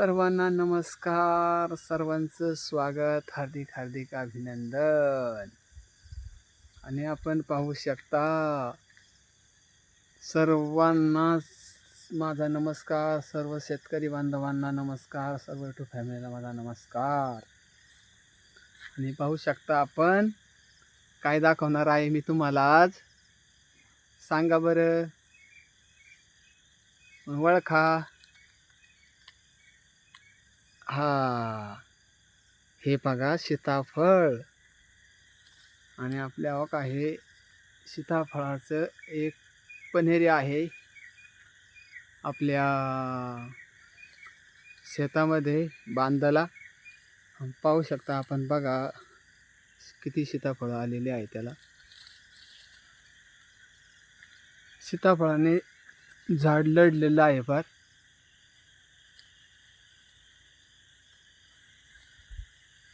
सर्वांना नमस्कार. सर्वांचं स्वागत. हार्दिक हार्दिक अभिनंदन. आणि आपण पाहू शकता सर्वांनाच माझा नमस्कार. सर्व शेतकरी बांधवांना नमस्कार. सर्व टू फॅमिलीला माझा नमस्कार. आणि पाहू शकता आपण काय दाखवणार आहे मी तुम्हाला आज? सांगा बरं. ओळखा. हा. हे बघा सीताफळ. आणि आपल्या हो आहे हे सीताफळाचं एक पन्हेरी आहे. आपल्या शेतामध्ये बांधला पाहू शकता आपण बघा किती सीताफळं आलेली आहे त्याला. सीताफळाने झाड लढलेलं आहे फार.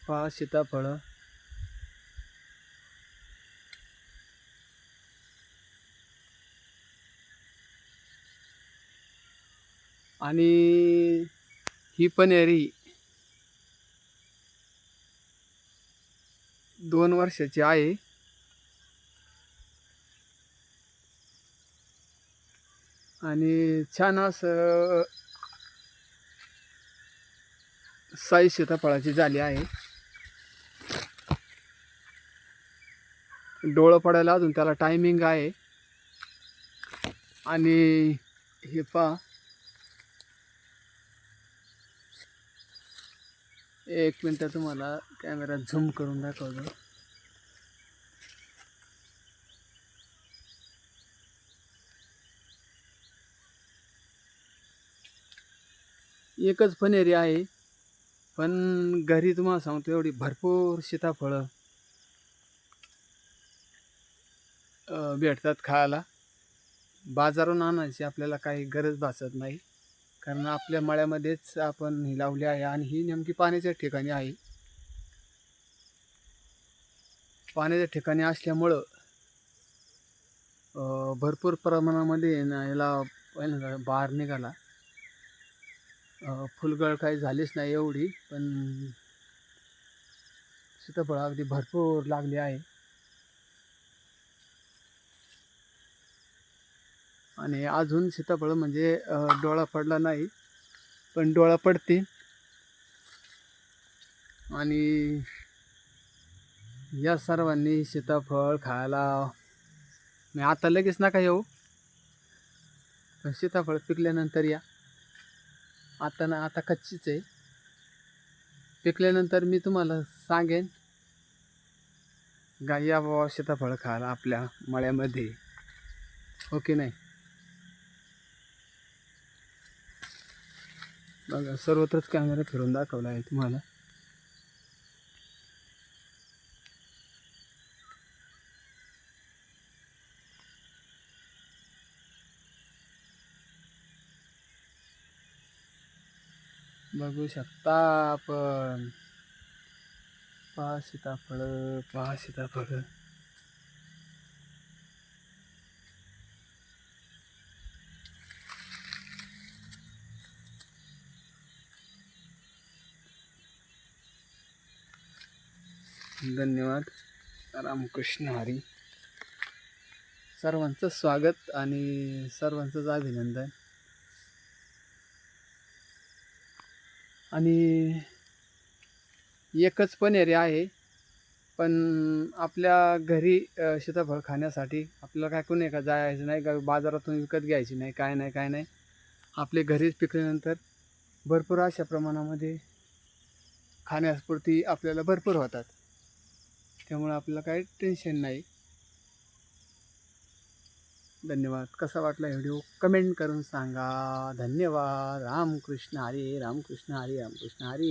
पहा सीताफळं. आणि ही पनेरी दोन वर्षाची आहे. आणि छान असं साई सीताफळाची झाली आहे. डोळं पडायला अजून त्याला टायमिंग आहे. आणि हे पा एक मिनटं तुम्हाला कॅमेरा झूम करून दाखवतो. एकच पनेरी आहे पण घरी तुम्हाला सांगतो एवढी भरपूर सीताफळं भेटतात खायला. बाजारून आणायची आपल्याला काही गरज भासत नाही. कारण आपल्या मळ्यामध्येच आपण ही लावली आहे आणि ही नेमकी पाण्याच्या ठिकाणी आहे. पाण्याच्या ठिकाणी असल्यामुळं भरपूर प्रमाणामध्ये ना याला बाहेर बार निघाला फुलगळ काही झालीच नाही एवढी पण सीताफळ अगदी भरपूर लागली आहे. आणि अजून सीताफळ म्हणजे डोळा पडला नाही पण डोळा पडते. आणि या सर्वांनी सीताफळ खायला मी आता लगेच नका येऊ. पण सीताफळ पिकल्यानंतर या. आता ना आता कच्चीच आहे. पिकल्यानंतर मी तुम्हाला सांगेन गाई या बाबा सीताफळ खायला आपल्या मळ्यामध्ये. हो ओके नाही? बघा सर्वत्रच कॅमेरा फिरून दाखवला आहे तुम्हाला. बघू शकता आपण. पहा सीताफळ पहा सीताफळ. धन्यवाद. रामकृष्ण हरी. सर्वांचं स्वागत आणि सर्वांचंच अभिनंदन. आणि एकच पनेरी आहे पण आपल्या घरी सीताफळ खाण्यासाठी आपल्याला काय कोणी का जायचं नाही का बाजारातून विकत घ्यायची नाही काय नाही काय नाही. आपले घरीच पिकल्यानंतर भरपूर अशा प्रमाणामध्ये खाण्यापुरती आपल्याला भरपूर होतात. त्यामुळे आपल्याला काही टेन्शन नाही. धन्यवाद. कसा वाटला व्हिडिओ? कमेंट करून सांगा. धन्यवाद. रामकृष्ण हरी रामकृष्ण हरी रामकृष्ण हरी.